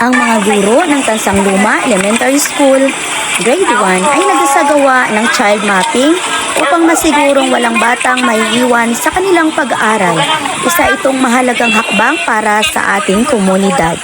Ang mga guro ng Tansang Luma Elementary School, grade 1 ay nagsasagawa ng child mapping upang masigurong walang batang maiiwan sa kanilang pag-aaral. Isa itong mahalagang hakbang para sa ating komunidad.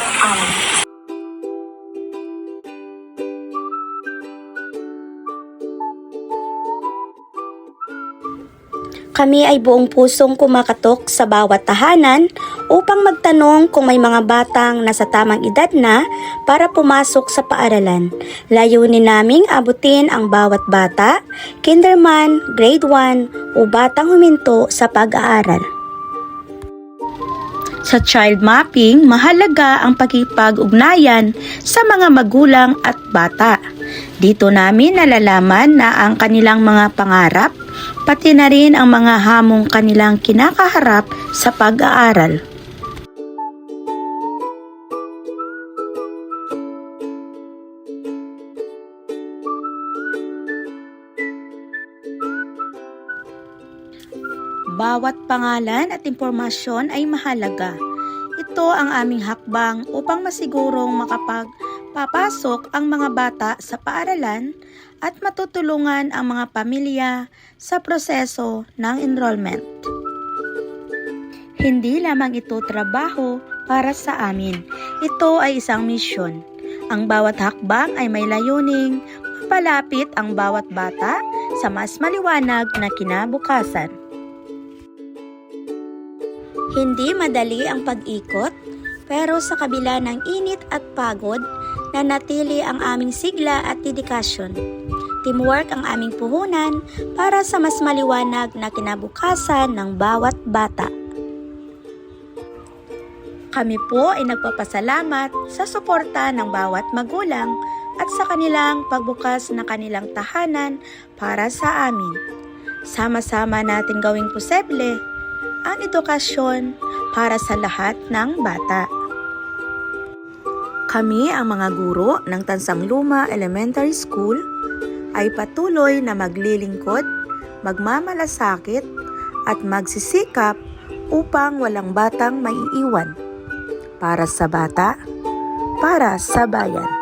Kami ay buong pusong kumakatok sa bawat tahanan upang magtanong kung may mga batang nasa tamang edad na para pumasok sa paaralan. Layunin naming abutin ang bawat bata, kinderman, grade 1 o batang huminto sa pag-aaral. Sa child mapping, mahalaga ang pakipag-ugnayan sa mga magulang at bata. Dito namin nalalaman na ang kanilang mga pangarap, pati na rin ang mga hamong kanilang kinakaharap sa pag-aaral. Bawat pangalan at impormasyon ay mahalaga. Ito ang aming hakbang upang masigurong makapagpapasok ang mga bata sa paaralan at matutulungan ang mga pamilya sa proseso ng enrollment. Hindi lamang ito trabaho para sa amin. Ito ay isang misyon. Ang bawat hakbang ay may layuning mapalapit ang bawat bata sa mas maliwanag na kinabukasan. Hindi madali ang pag-ikot, pero sa kabila ng init at pagod, nanatili ang aming sigla at dedikasyon. Teamwork ang aming puhunan para sa mas maliwanag na kinabukasan ng bawat bata. Kami po ay nagpapasalamat sa suporta ng bawat magulang at sa kanilang pagbukas na kanilang tahanan para sa amin. Sama-sama natin gawing posible ang edukasyon para sa lahat ng bata. Kami ang mga guro ng Tansang Luma Elementary School ay patuloy na maglilingkod, magmamalasakit at magsisikap upang walang batang maiiwan para sa bata, para sa bayan.